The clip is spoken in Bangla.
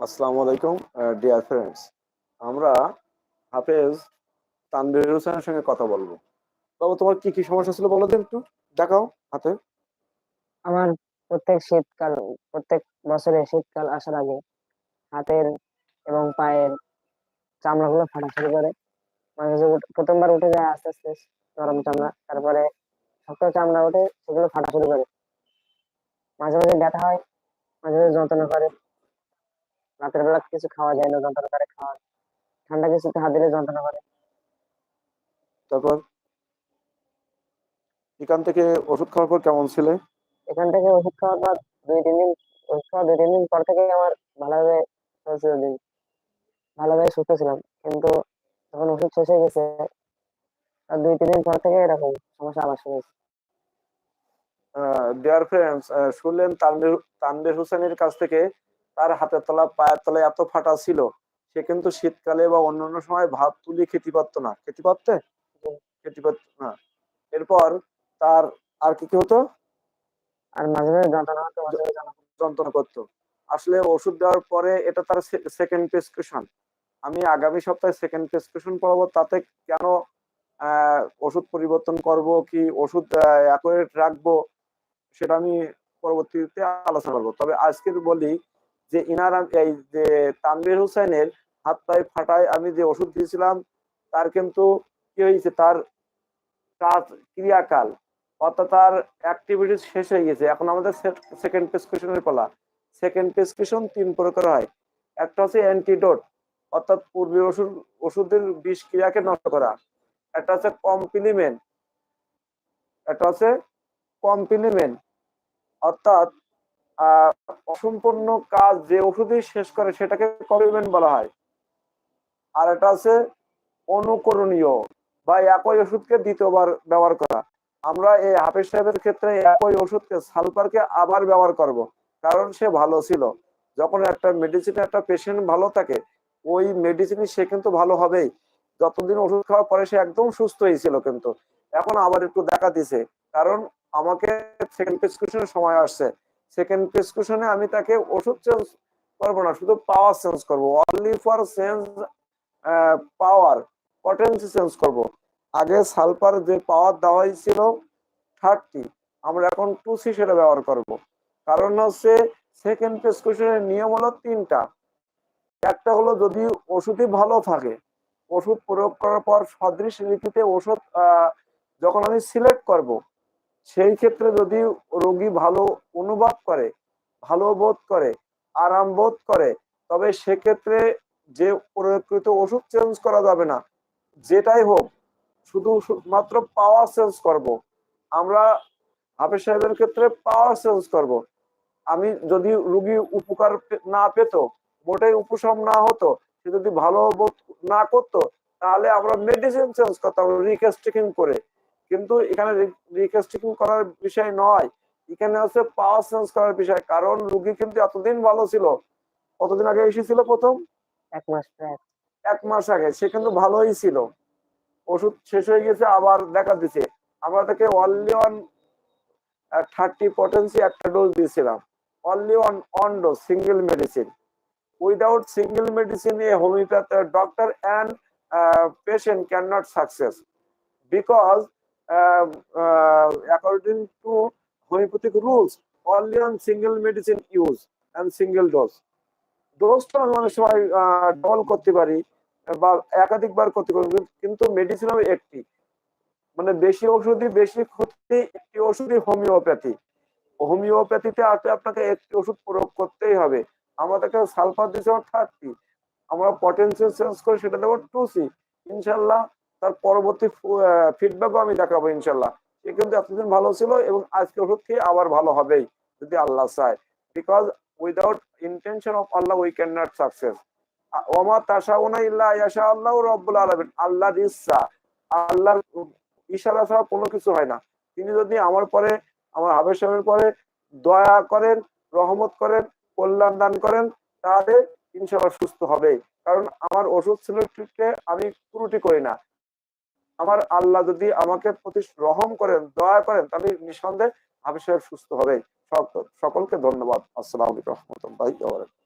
আসসালামু আলাইকুম ডিয়ার ফ্রেন্ডস আমরা হাফেজ তানবির হোসেনের সঙ্গে কথা বলব। বাবা, তোমার কি কি সমস্যা ছিল বলো তো একটু? দেখাও হাতে। আমার প্রত্যেক শীতকাল, প্রত্যেক বছরে শীতকাল আসার আগে হাতের এবং পায়ের চামড়াগুলো ফাটা শুরু করে। মাঝে প্রথমবার উঠে যায় আস্তে আস্তে নরম চামড়া, তারপরে শক্ত চামড়া ওঠে সেগুলো ফাটা শুরু করে। মাঝে মাঝে ব্যথা হয়, মাঝে মাঝে যন্ত্রণা করে। রাতের বেলা কিছু খাওয়া যায় না যন্ত্রণা করে খাওয়া। ঠান্ডা কিছুতে হাত দিলে যন্ত্রণা করে। তারপর? এখান থেকে ওষুধ খাওয়ার পর কেমন ছিলে? এখান থেকে ওষুধ খাওয়ার পর দুই তিন দিন ওষুধ খাওয়া দুই তিন দিন পর থেকে আমার ভালোভাবে চলছিল দিন। ভালোভাবে সুস্থ ছিলাম। কিন্তু যখন ওষুধ শেষ হয়ে গেছে আর দুই তিন দিন পর থেকে এরকম সমস্যা আবার শুরু হয়েছে। ডিয়ার ফ্রেন্ডস শুনলেন তানভীর তানভীর হোসেনের কাছ থেকে তার হাতের তলা পায়ের তলায় এত ফাটা ছিল সে কিন্তু শীতকালে বা অন্যান্য সময় ভাত তুলি খেতে পারতো না। খেতে পারতে? খেতে পারত না। এরপর তার আর কি কি হতো? আর মাঝে মাঝে যন্ত্রণা। করতো আসলে ওষুধ দেওয়ার পরে এটা তার সেকেন্ড প্রেসক্রিপশন আমি আগামী সপ্তাহে সেকেন্ড প্রেসক্রিপশন পড়াবো তাতে কেন আহ, ওষুধ পরিবর্তন করব কি ওষুধ অ্যাকুরেট রাখব সেটা আমি পরবর্তীতে আলোচনা করব। তবে আজকে বলি যে ইনার এই যে তানভীর হোসেনের হাত পায়ে ফাটায় আমি যে ওষুধ দিয়েছিলাম, তার কিন্তু কি হয়েছে? তার কাজ ক্রিয়াকাল, অর্থাৎ তার অ্যাক্টিভিটিস শেষ হয়ে গেছে। এখন আমাদের সেকেন্ড প্রেসক্রিপশনের পালা। সেকেন্ড প্রেসক্রিপশন তিন প্রকার হয়। একটা হচ্ছে অ্যান্টিডোট অর্থাৎ পূর্বে ওষুধ ওষুধের বিষ ক্রিয়াকে নষ্ট করা। একটা হচ্ছে কমপ্লিমেন্ট একটা হচ্ছে কমপ্লিমেন্ট অর্থাৎ অসম্পূর্ণ কাজ যে ওষুধই শেষ করে সেটাকে কমপ্লিমেন্ট বলা হয়। আর এটা আছে অনুকরণীয় বা একই ওষুধকে দ্বিতীয়বার ব্যবহার করা। আমরা এই হাফেজ সাহেবের ক্ষেত্রে একই ওষুধকে সালফারকে আবার ব্যবহার করব, কারণ সে ভালো ছিল। যখন একটা মেডিসিন একটা পেশেন্ট ভালো থাকে, ওই মেডিসিন সে কিন্তু ভালো হবেই। যতদিন ওষুধ খাওয়ার পরে সে একদম সুস্থ হয়েছিল কিন্তু। এখন আবার একটু দেখা দিছে, কারণ আমাকে সেকেন্ড প্রেসক্রিপশনের সময় আসছে। সেকেন্ড প্রেসক্রিপশনে আমি তাকে ওষুধ চেঞ্জ করব না, শুধু পাওয়ার চেঞ্জ করব। Only for change power potency change করব। আগে সালফার যে পাওয়ার দেওয়া হয়েছিল থার্টি আমরা এখন টু সি সেটা ব্যবহার করব। কারণ হচ্ছে সেকেন্ড প্রেসক্রিপশনের নিয়ম হলো তিনটা। একটা হলো যদি ওষুধই ভালো থাকে, ওষুধ প্রয়োগ করার পর সদৃশ রীতিতে ওষুধ যখন আমি সিলেক্ট করব সেই ক্ষেত্রে যদি রোগী ভালো অনুভব করে, ভালো বোধ করে, আরাম বোধ করে, তবে সেক্ষেত্রে যে প্রয়োগকৃত ওষুধ চেঞ্জ করা যাবে না। যেটাই হোক, শুধু মাত্র পাওয়ার চেঞ্জ করব। আমরা হাফেজ সাহেবের ক্ষেত্রে পাওয়ার চেঞ্জ করব। আমি যদি রুগী উপকার না পেত, মোটেই উপশম না হতো, সে যদি ভালো বোধ না করতো, তাহলে আমরা মেডিসিন চেঞ্জ করতাম রিকেস্টিকিং করে। কিন্তু এখানে রিকেস্টিকিং করার বিষয় নয়। এখানে হচ্ছে পাওয়ার চেঞ্জ করার বিষয়। কারণ রুগী কিন্তু এতদিন ভালো ছিল। কতদিন আগে এসেছিল প্রথম? এক মাস এক মাস আগে। সে কিন্তু ভালোই ছিল। ওষুধ শেষ হয়ে গেছে আবার দেখা দিছে। আমরা তাকে অনলি অন থার্টি পটেন্সি একটা ডোজ দিয়েছিলাম। Only one one dose single medicine without single medicine a homeopath doctor and patient can not success because according to homeopathic rules only one single medicine use and single dose ডোজটা আমি অনেক সময় ডবল করতে পারি বা একাধিকবার করতে পারি, কিন্তু মেডিসিন হবে একটি মানে বেশি ওষুধই, বেশি ক্ষতি, একটি ওষুধই হোমিওপ্যাথি হোমিওপ্যাথিতে আসলে আপনাকে একটি ওষুধ প্রয়োগ করতেই হবে। আমাদেরকে সালফার দিচ্ছে থার্টি আমরা পটেন্সিয়াল চেঞ্জ করে সেটা দেবো টু সি ইনশাল্লাহ তার পরবর্তী ফিডব্যাকও আমি দেখাবো ইনশাল্লাহ সে কিন্তু এতদিন ভালো ছিল এবং আজকে ওষুধ খেয়ে আবার ভালো হবেই, যদি আল্লাহ চায়। Because without intention of Allah we can not success ওমা তাশাউনা ইল্লা ইয়াশা আল্লাহ রব্বুল আলামিন। আল্লাহর ইচ্ছা, আল্লাহর ইশারা ছাড়া কোনো কিছু হয় না। তিনি যদি আমার পরে, আমার হাবের পরে দয়া করেন, রহমত করেন, কল্যাণ দান করেন, তাহলে ইনশাআল্লাহ সুস্থ হবে কারণ আমার ওষুধ সিলেক্টকে আমি ত্রুটি করি না। আমার আল্লাহ যদি আমাকে প্রতি রহম করেন, দয়া করেন তাহলে নিঃসন্দেহে আমি সুস্থ হবে। সকলকে ধন্যবাদ। আসসালাম রহমতুল্লাহ